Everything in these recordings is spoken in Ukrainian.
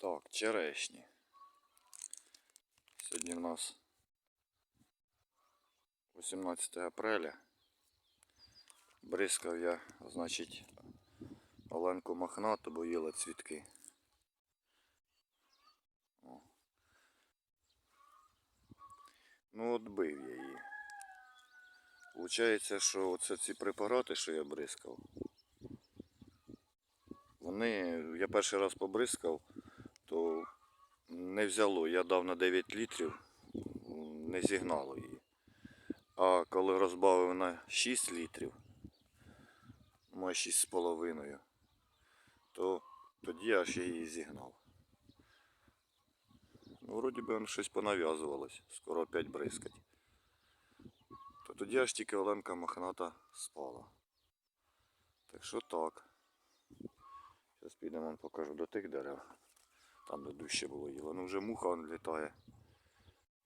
Так, черешні. Сьогодні в нас 18 апреля. Бризкав я, значить, Оленку мохнату, бо їла цвітки. О. Ну, от бив я її. Получається, що оце ці препарати, що я бризкав, вони, я перший раз побризкав, не взяло. Я дав на 9 літрів, не зігнало її. А коли розбавив на 6 літрів, може 6,5, то тоді аж я її зігнав. Ну, вроді би воно щось понав'язувалось, скоро опять бризкать. То тоді аж тільки Оленка мохната спала. Так що так. Зараз підемо покажу до тих дерев. Там де дужче було їло. Ну вже муха он літає.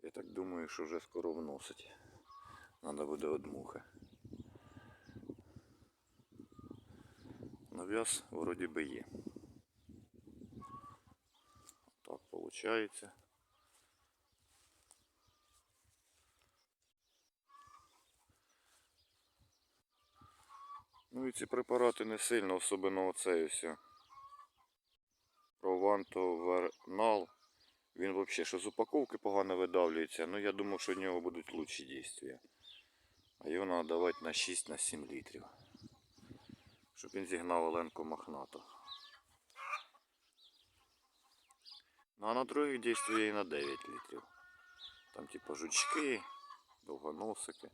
Я так думаю, що вже скоро вносить. Надо буде од мухи. Нав'яз вроді би є. Так виходить. Ну і ці препарати не сильно, особливо оцей ось. Прованто-вернал. Він взагалі що з упаковки погано видавлюється, ну я думав, що в нього будуть лучші дійствия. А його треба давати на 6-7 літрів. Щоб він зігнав Оленку мохнату. Ну а на других дійствує і на 9 літрів. Там типу жучки, довгоносики.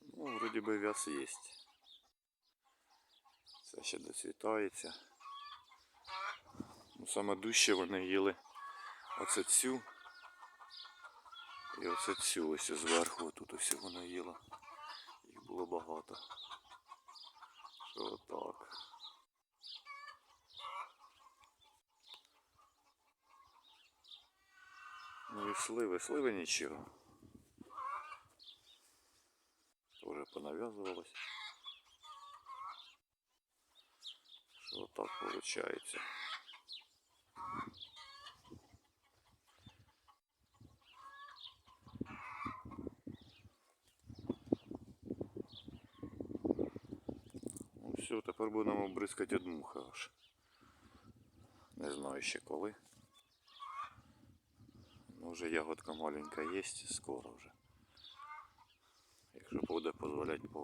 Ну, вроді би в'яз є. Це ще доцвітається. Ну, саме дужче вони їли оце цю. І оце цю ось зверху тут ось воно їло. Їх було багато. Що отак. Ну і сливи, сливи нічого. Тоже понав'язувалось. Що отак виходить. Ну все, тепер будемо бризкати від мухи аж. Не знаю ще коли. Ну вже ягодка маленька є, скоро вже. Якщо буде дозволяти погода.